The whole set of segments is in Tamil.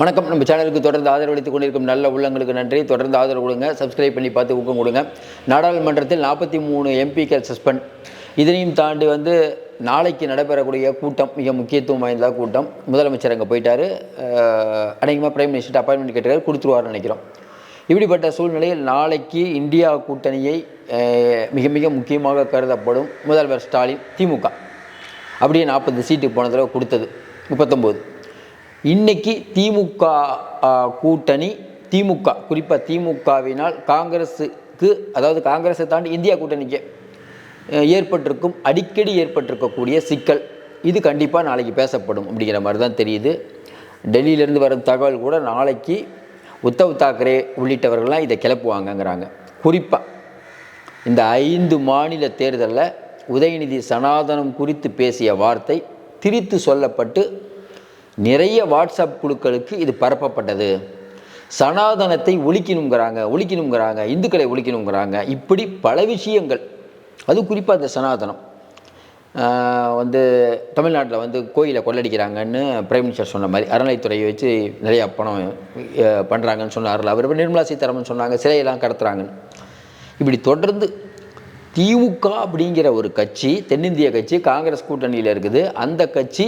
வணக்கம். நம்ம சேனலுக்கு தொடர்ந்து ஆதரவளித்துக் கொண்டிருக்கும் நல்ல உள்ளங்களுக்கு நன்றி. தொடர்ந்து ஆதரவு கொடுங்க. சப்ஸ்கிரைப் பண்ணி பார்த்து ஊக்கம் கொடுங்க. நாடாளுமன்றத்தில் நாற்பத்தி மூணு எம்பிக்கள் சஸ்பெண்ட் இதனையும் தாண்டி வந்து நாளைக்கு நடைபெறக்கூடிய கூட்டம் மிக முக்கியத்துவம் வாய்ந்த கூட்டம். முதலமைச்சர் அங்கே போயிட்டாரு. அநேகமாக பிரைம் மினிஸ்டர் அப்பாயின்மெண்ட் கேட்டிருக்காரு. கொடுத்துருவார்னு நினைக்கிறோம். இப்படிப்பட்ட சூழ்நிலையில் நாளைக்கு இந்தியா கூட்டணியை மிக மிக முக்கியமாக கருதப்படும் முதல்வர் ஸ்டாலின் திமுக. அப்படியே நாற்பது சீட்டு போன தடவை கொடுத்தது. முப்பத்தொம்போது. இன்னைக்கு திமுக கூட்டணி திமுக குறிப்பாக திமுகவினால் காங்கிரஸுக்கு அதாவது காங்கிரஸை தாண்டி இந்தியா கூட்டணிக்கு ஏற்பட்டிருக்கும் அடிக்கடி ஏற்பட்டிருக்கக்கூடிய சிக்கல். இது கண்டிப்பாக நாளைக்கு பேசப்படும் அப்படிங்கிற மாதிரி தான் தெரியுது. டெல்லியிலேருந்து வரும் தகவல் கூட நாளைக்கு உத்தவ் தாக்கரே உள்ளிட்டவர்கள்லாம் இதை கிளப்புவாங்கங்கிறாங்க. குறிப்பாக இந்த ஐந்து மாநில தேர்தலில் உதயநிதி சனாதனம் குறித்து பேசிய வார்த்தை திரித்து சொல்லப்பட்டு நிறைய வாட்ஸ்அப் குழுக்களுக்கு இது பரப்பப்பட்டது. சனாதனத்தை ஒழிக்கணுங்கிறாங்க ஒழிக்கணுங்கிறாங்க இந்துக்களை ஒழிக்கணுங்கிறாங்க இப்படி பல விஷயங்கள். அது குறிப்பாக இந்த சனாதனம். வந்து தமிழ்நாட்டில் வந்து கோயிலை கொள்ளடிக்கிறாங்கன்னு பிரைம் மினிஸ்டர் சொன்ன மாதிரி அறநிலைத்துறையை வச்சு நிறையா பணம் பண்ணுறாங்கன்னு சொன்னார்ல. அவர் நிர்மலா சீதாராமன் சொன்னாங்க சிலையெல்லாம் கடத்துறாங்கன்னு. இப்படி தொடர்ந்து திமுக அப்படிங்கிற ஒரு கட்சி தென்னிந்திய கட்சி காங்கிரஸ் கூட்டணியில் இருக்குது. அந்த கட்சி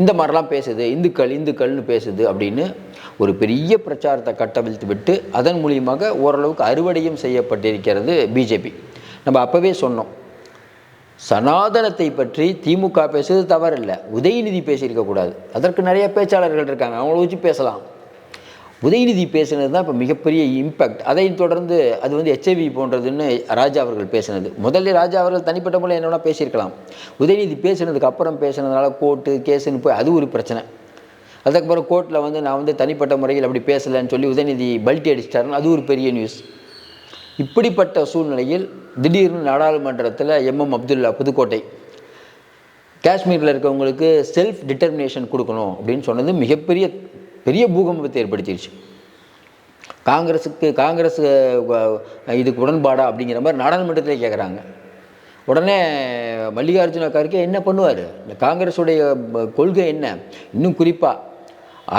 இந்த மாதிரிலாம் பேசுது இந்துக்கள் இந்துக்கள்னு பேசுது அப்படின்னு ஒரு பெரிய பிரச்சாரத்தை கட்டவிழ்த்து விட்டு அதன் மூலியமாக ஓரளவுக்கு அறுவடையும் செய்யப்பட்டிருக்கிறது பிஜேபி. நம்ம அப்போவே சொன்னோம் சனாதனத்தை பற்றி திமுக பேசுறது தவறில்லை உதயநிதி பேசியிருக்கக்கூடாது. அதற்கு நிறைய பேச்சாளர்கள் இருக்காங்க அவங்கள வச்சு பேசலாம். உதயநிதி பேசுனது தான் இப்போ மிகப்பெரிய இம்பேக்ட் அதையும் தொடர்ந்து அது வந்து ஹெச்ஐவி போன்றதுன்னு ராஜா அவர்கள் பேசினது. முதல்ல ராஜா அவர்கள் தனிப்பட்ட முறையில் என்னென்னா பேசியிருக்கலாம். உதயநிதி பேசுனதுக்கு அப்புறம் பேசுனதுனால கோர்ட்டு கேஸுன்னு போய் அது ஒரு பிரச்சனை. அதுக்கப்புறம் கோர்ட்டில் வந்து நான் வந்து தனிப்பட்ட முறையில் அப்படி பேசலைன்னு சொல்லி உதயநிதி பல்ட்டி அடிச்சிட்டாருன்னு அது ஒரு பெரிய நியூஸ் இப்படிப்பட்ட சூழ்நிலையில் திடீர்னு நாடாளுமன்றத்தில் எம்எம் அப்துல்லா புதுக்கோட்டை. காஷ்மீரில் இருக்கவங்களுக்கு செல்ஃப் டிட்டர்மினேஷன் கொடுக்கணும் அப்படின்னு சொன்னது மிகப்பெரிய பெரிய பூகம்பத்தை ஏற்படுத்திடுச்சு காங்கிரஸுக்கு காங்கிரஸ் இதுக்கு உடன்பாடா அப்படிங்கிற மாதிரி நாடாளுமன்றத்தில் கேட்குறாங்க உடனே மல்லிகார்ஜுன கார்கே என்ன பண்ணுவார்? இந்த காங்கிரஸுடைய கொள்கை என்ன? இன்னும் குறிப்பாக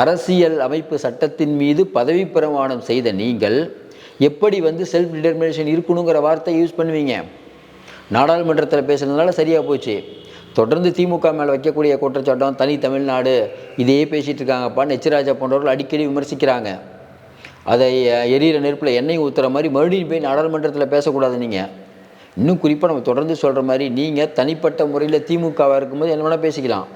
அரசியல் அமைப்பு சட்டத்தின் மீது பதவி பிரமாணம் செய்த நீங்கள் எப்படி வந்து செல்ஃப் டிட்டர்மினேஷன் இருக்கணுங்கிற வார்த்தையை யூஸ் பண்ணுவீங்க? நாடாளுமன்றத்தில் பேசுனதுனால சரியாக போச்சு. தொடர்ந்து திமுக மேலே வைக்கக்கூடிய குற்றச்சாட்டம் தனி தமிழ்நாடு இதையே பேசிகிட்டு இருக்காங்கப்பா நெச்சிராஜா போன்றவர்கள் அடிக்கடி விமர்சிக்கிறாங்க. அதை எரியிற நெருப்பில் எண்ணெய் ஊற்றுற மாதிரி மறுபடியும் போய் நாடாளுமன்றத்தில் பேசக்கூடாது நீங்கள் இன்னும் குறிப்பாக நம்ம தொடர்ந்து சொல்கிற மாதிரி நீங்கள் தனிப்பட்ட முறையில் திமுகவாக இருக்கும்போது என்ன வேணால் பேசிக்கலாம்.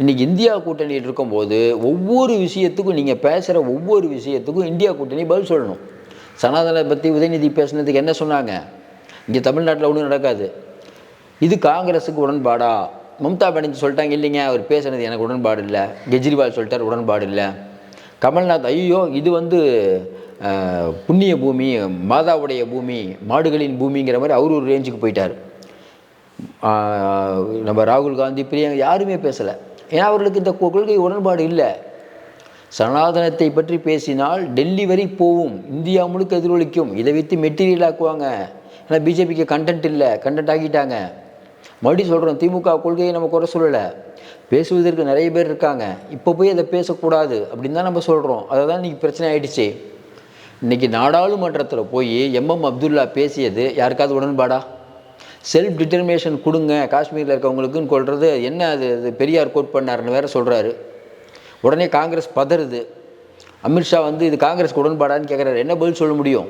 இன்றைக்கி இந்தியா கூட்டணியில் இருக்கும்போது ஒவ்வொரு விஷயத்துக்கும் நீங்கள் பேசுகிற ஒவ்வொரு விஷயத்துக்கும் இந்தியா கூட்டணி பதில் சொல்லணும். சனாதனை பற்றி உதயநிதி பேசுனதுக்கு என்ன சொன்னாங்க? இங்கே தமிழ்நாட்டில் ஒன்றும் நடக்காது. இது காங்கிரஸுக்கு உடன்பாடா? மம்தா பானர்ஜி சொல்லிட்டாங்க இல்லைங்க அவர் பேசுனது எனக்கு உடன்பாடு இல்லை. கெஜ்ரிவால் சொல்லிட்டார் உடன்பாடு இல்லை. கமல்நாத் ஐயோ இது வந்து புண்ணிய பூமி மாதாவுடைய பூமி மாடுகளின் பூமிங்கிற மாதிரி அவர் ஒரு ரேஞ்சுக்கு போயிட்டார். நம்ம ராகுல் காந்தி பிரியங்க யாருமே பேசலை. ஏன்னா அவர்களுக்கு இந்த கொள்கை உடன்பாடு இல்லை. சனாதனத்தை பற்றி பேசினால் டெல்லி வரை போகும் இந்தியா முழுக்க எதிரொலிக்கும் இதை வைத்து மெட்டீரியல் ஆக்குவாங்க. ஏன்னா பிஜேபிக்கு கண்டென்ட் இல்லை கண்டென்ட் ஆக்கிட்டாங்க. மறுபடியும் சொல்கிறோம் திமுக கொள்கையை நம்ம குறை சொல்லலை. பேசுவதற்கு நிறைய பேர் இருக்காங்க. இப்போ போய் அதை பேசக்கூடாது அப்படின்னு தான் நம்ம சொல்கிறோம் அதை தான் இன்றைக்கி பிரச்சனை ஆயிடுச்சு. இன்றைக்கி நாடாளுமன்றத்தில் போய் எம்எம் அப்துல்லா பேசியது யாருக்காவது உடன்பாடா? செல்ஃப் டிட்டர்மினேஷன் கொடுங்க. காஷ்மீரில் இருக்கவங்களுக்குன்னு கொள்வது என்ன அது? அது பெரியார் கோட் பண்ணாருன்னு வேறு சொல்கிறாரு உடனே காங்கிரஸ் பதறுது. அமித்ஷா வந்து இது காங்கிரஸ்க்கு உடன்பாடான்னு கேட்குறாரு என்ன பதில் சொல்ல முடியும்?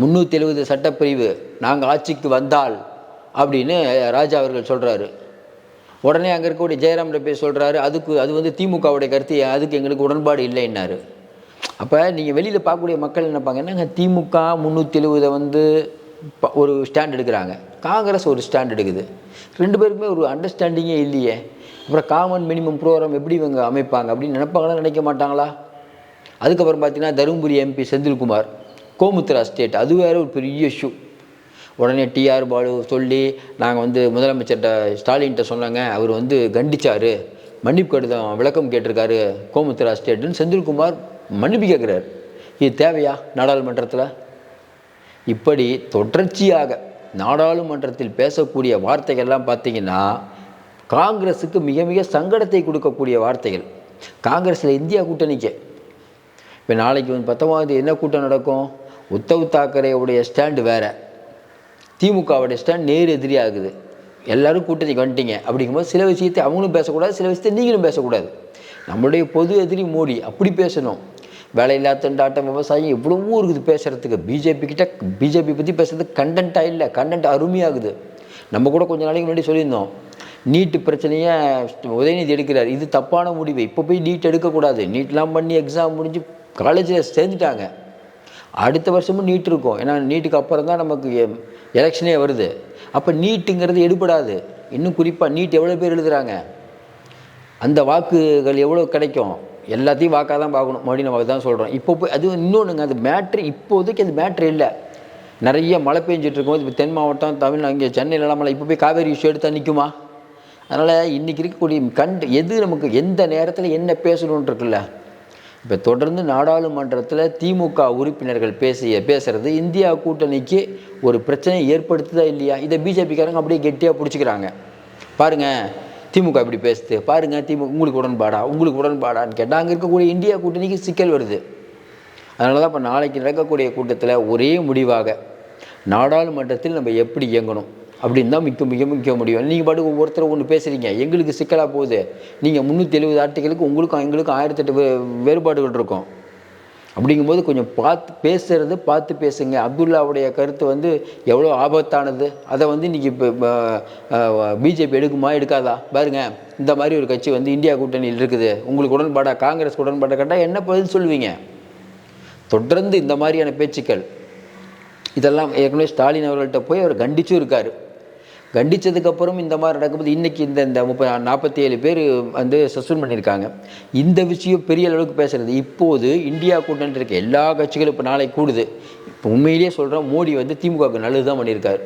முந்நூற்றி எழுபது சட்டப்பிரிவு. நாங்கள் ஆட்சிக்கு வந்தால் அப்படின்னு ராஜா அவர்கள் சொல்கிறாரு உடனே அங்கே இருக்கக்கூடிய ஜெயராம் போய் சொல்கிறாரு அதுக்கு அது வந்து திமுகவுடைய கருத்து அதுக்கு எங்களுக்கு உடன்பாடு இல்லைன்னாரு. அப்போ நீங்கள் வெளியில் பார்க்கக்கூடிய மக்கள் நினைப்பாங்க என்னங்க திமுக முந்நூற்றி எழுபதை வந்து ப- ஒரு ஸ்டாண்ட் எடுக்கிறாங்க. காங்கிரஸ் ஒரு ஸ்டாண்ட் எடுக்குது. ரெண்டு பேருக்குமே ஒரு அண்டர்ஸ்டாண்டிங்கே இல்லையே. அப்புறம் காமன் மினிமம் ப்ரோக்ராம் எப்படி இவங்க அமைப்பாங்க அப்படின்னு நினைப்பாங்களா நினைக்க மாட்டாங்களா? அதுக்கப்புறம் பார்த்தீங்கன்னா தருமபுரி எம்பி செந்தில்குமார் கோமுத்ரா ஸ்டேட் அது வேற ஒரு பெரிய இஷ்யூ உடனே டிஆர் பாலு சொல்லி நாங்கள் வந்து முதலமைச்சர்கிட்ட ஸ்டாலின்கிட்ட சொன்னாங்க அவர் வந்து கண்டிச்சாரு. மன்னிப்பு கடிதம் விளக்கம் கேட்டிருக்காரு கோமுத்ரா ஸ்டேட்டுன்னு செந்தில்குமார் மன்னிப்பு கேட்குறாரு. இது தேவையா நாடாளுமன்றத்தில்? இப்படி தொடர்ச்சியாக நாடாளுமன்றத்தில் பேசக்கூடிய வார்த்தைகள்லாம் பார்த்தீங்கன்னா காங்கிரஸுக்கு மிக மிக சங்கடத்தை கொடுக்கக்கூடிய வார்த்தைகள். காங்கிரஸில் இந்தியா கூட்டணிக்கு. இப்போ நாளைக்கு வந்து பத்தொம்பது என்ன கூட்டம் நடக்கும்? உத்தவ் தாக்கரேவுடைய ஸ்டாண்டு வேறு. திமுகவுடைய ஸ்டாண்ட் நேர் எதிரியாகுது எல்லோரும் கூட்டணிக்கு வந்துட்டீங்க. அப்படிங்கும்போது சில விஷயத்தை அவங்களும் பேசக்கூடாது சில விஷயத்தை நீங்களும் பேசக்கூடாது. நம்மளுடைய பொது எதிரி மோடி அப்படி பேசணும். வேலையில்லா திண்டாட்டம் விவசாயம் எவ்வளவோ இருக்குது பேசுகிறதுக்கு பிஜேபி கிட்ட பிஜேபி பற்றி பேசுறதுக்கு கண்டென்ட்டாக இல்லை. கண்டென்ட் அருமையாகுது. நம்ம கூட கொஞ்ச நாளைக்கு முன்னாடி சொல்லியிருந்தோம். நீட்டு பிரச்சனையை உதயநிதி எடுக்கிறார். இது தப்பான முடிவு. இப்போ போய் நீட் எடுக்கக்கூடாது. நீட்லாம் பண்ணி எக்ஸாம் முடிஞ்சு காலேஜில் சேர்ந்துட்டாங்க. அடுத்த வருஷமும் நீட் இருக்கும். ஏன்னா நீட்டுக்கு அப்புறம் தான் நமக்கு எலெக்ஷனே வருது. அப்போ நீட்டுங்கிறது எடுபடாது. இன்னும் குறிப்பாக நீட் எவ்வளோ பேர் எழுதுகிறாங்க அந்த வாக்குகள் எவ்வளோ கிடைக்கும்? எல்லாத்தையும் வாக்காக தான் பார்க்கணும். மறுபடியும் நம்ம தான் சொல்கிறோம் இப்போ போய் அது இன்னொன்றுங்க அது மேட்ரு இப்போதைக்கு அது மேட்ரு இல்லை. நிறைய மழை பெஞ்சிட்டு இருக்கும்போது இப்போ தென் மாவட்டம் தமிழ் அங்கே சென்னையிலலாம் மழை இப்போ போய் காவேரி இஷ்யூ எடுத்தால் நிற்குமா அதனால் இன்றைக்கி இருக்கக்கூடிய கண்டு எது நமக்கு எந்த நேரத்தில் என்ன பேசணுன்ட்டு இருக்குல்ல? இப்போ தொடர்ந்து நாடாளுமன்றத்தில் திமுக உறுப்பினர்கள் பேசிய பேசுகிறது இந்தியா கூட்டணிக்கு ஒரு பிரச்சனையை ஏற்படுத்துதா இல்லையா? இதை பிஜேபிக்காரங்க அப்படியே கெட்டியாக பிடிச்சிக்கிறாங்க. பாருங்கள் திமுக இப்படி பேசுது. பாருங்கள் திமுக உங்களுக்கு உடன்பாடா? உங்களுக்கு உடன்பாடான்னு கேட்டால் அங்கே இருக்கக்கூடிய இந்தியா கூட்டணிக்கு சிக்கல் வருது. அதனால தான் இப்போ நாளைக்கு நடக்கக்கூடிய கூட்டத்தில் ஒரே முடிவாக நாடாளுமன்றத்தில் நம்ம எப்படி இயங்கணும்? அப்படின்னு தான் மிக்க மிக முக்கிய முடியும். நீங்கள் பாட்டு ஒவ்வொருத்தர் ஒன்று பேசுகிறீங்க எங்களுக்கு சிக்கலாக போகுது. நீங்கள் முந்நூற்றி எழுபது ஆர்டிகளுக்கு உங்களுக்கும் எங்களுக்கும் ஆயிரத்தெட்டு வேறுபாடுகள் இருக்கும். அப்படிங்கும்போது கொஞ்சம் பார்த்து பேசுகிறது பார்த்து பேசுங்க. அப்துல்லாவுடைய கருத்து வந்து எவ்வளோ ஆபத்தானது? அதை வந்து இன்றைக்கி இப்போ பிஜேபி எடுக்குமா எடுக்காதா? பாருங்க. இந்த மாதிரி ஒரு கட்சி வந்து இந்தியா கூட்டணியில் இருக்குது. உங்களுக்கு உடன்பாடா காங்கிரஸ் உடன்பாடை கேட்டால் என்ன பதில் சொல்லுவீங்க தொடர்ந்து இந்த மாதிரியான பேச்சுக்கள். இதெல்லாம் ஏற்கனவே ஸ்டாலின் அவர்கள்ட்ட போய் அவர் கண்டிச்சும் இருக்கார். கண்டித்ததுக்கப்புறம் இந்த மாதிரி நடக்கும்போது இன்றைக்கி இந்த இந்த முப்ப நாற்பத்தி ஏழு பேர் வந்து சஸ்பெண்ட் பண்ணியிருக்காங்க. இந்த விஷயம் பெரிய அளவுக்கு பேசுகிறது இப்போது இந்தியா கூட்டணி இருக்க எல்லா கட்சிகளும் இப்போ நாளை கூடுது. இப்போ உண்மையிலேயே சொல்கிறோம் மோடி வந்து திமுகவுக்கு நல்லது தான் பண்ணியிருக்காரு.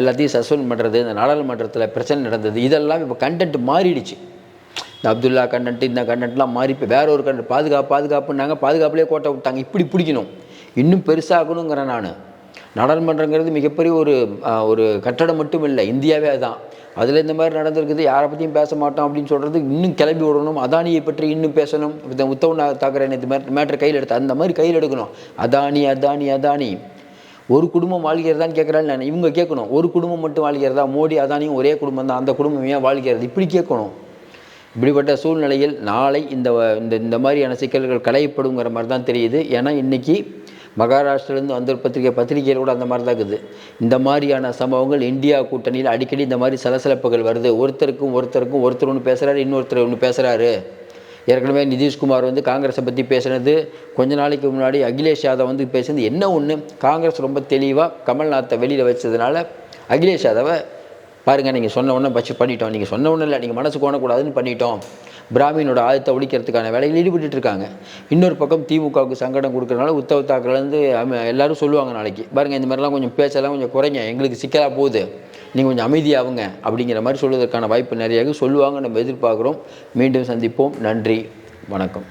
எல்லாத்தையும் சஸ்பெண்ட் பண்ணுறது இந்த நாடாளுமன்றத்தில் பிரச்சனை நடந்தது இதெல்லாம் இப்போ கண்டென்ட் மாறிடுச்சு. இந்த அப்துல்லா கண்டென்ட் இந்த கண்டென்ட்லாம் மாறி இப்போ வேற ஒரு கண்டென்ட் பாதுகாப்பு பாதுகாப்புன்னாங்க பாதுகாப்புலேயே கோட்டை விட்டாங்க. இப்படி பிடிக்கணும். இன்னும் பெருசாகணுங்கிறேன் நான். நாடாளுமன்றங்கிறது மிகப்பெரிய ஒரு ஒரு கட்டடம் மட்டும் இல்லை இந்தியாவே அதுதான் அதில் இந்த மாதிரி நடந்திருக்குது. யாரை பற்றியும் பேச மாட்டோம் அப்படின்னு சொல்கிறது இன்னும் கிளம்பி விடணும் அதானியை பற்றி இன்னும் பேசணும். இந்த உத்தவ் தாக்கரே இந்த மாதிரி மேட்ரு கையில் எடுத்து அந்த மாதிரி கையில் எடுக்கணும். அதானி அதானி அதானி. ஒரு குடும்பம் வாழ்கிறதான்னு கேட்குறாள் நான். இவங்க கேட்கணும். ஒரு குடும்பம் மட்டும் வாழ்கிறதா? மோடி அதானியும் ஒரே குடும்பம் தான். அந்த குடும்பம் ஏன் வாழ்கிறது? இப்படி கேட்கணும். இப்படிப்பட்ட சூழ்நிலையில் நாளை இந்த இந்த இந்த மாதிரியான சிக்கல்கள் களையப்படுங்கிற மாதிரி தான் தெரியுது. ஏன்னா இன்றைக்கி மகாராஷ்டிரிலேருந்து வந்த பத்திரிகை பத்திரிகையில் கூட அந்த மாதிரி தான் இருக்குது. இந்த மாதிரியான சம்பவங்கள் இந்தியா கூட்டணியில் அடிக்கடி இந்த மாதிரி சலசலப்புகள் வருது. ஒருத்தருக்கும் ஒருத்தருக்கும் ஒருத்தர் ஒன்று பேசுகிறாரு இன்னொருத்தர் ஒன்று பேசுகிறாரு ஏற்கனவே நிதிஷ்குமார் வந்து காங்கிரஸை பற்றி பேசினது கொஞ்ச நாளைக்கு முன்னாடி அகிலேஷ் யாதவ் வந்து பேசினது என்ன ஒன்று காங்கிரஸ் ரொம்ப தெளிவாக கமல்நாத்தை வெளியில் வச்சதுனால அகிலேஷ் யாதவை பாருங்கள் நீங்கள் சொன்ன உடனே பட்சி பண்ணிட்டோம். நீங்கள் சொன்ன உடனே இல்லை நீங்கள் மனசு கோணக்கூடாதுன்னு பண்ணிட்டோம். பிராமினோட ஆயத்தை ஒழிக்கிறதுக்கான வேலையில் ஈடுபட்டு இருக்காங்க இன்னொரு பக்கம் திமுகவுக்கு சங்கடம் கொடுக்குறனால உத்தவ் தாக்கலேருந்து எல்லாரும் சொல்லுவாங்க நாளைக்கு. பாருங்கள் இந்த மாதிரிலாம் கொஞ்சம் பேச்செல்லாம் கொஞ்சம் குறைங்க. எங்களுக்கு சிக்கலாக போகுது. நீங்கள் கொஞ்சம் அமைதியாகுங்க அப்படிங்கிற மாதிரி சொல்வதற்கான வாய்ப்பு நிறையாக சொல்லுவாங்க நம்ம எதிர்பார்க்குறோம். மீண்டும் சந்திப்போம். நன்றி. வணக்கம்.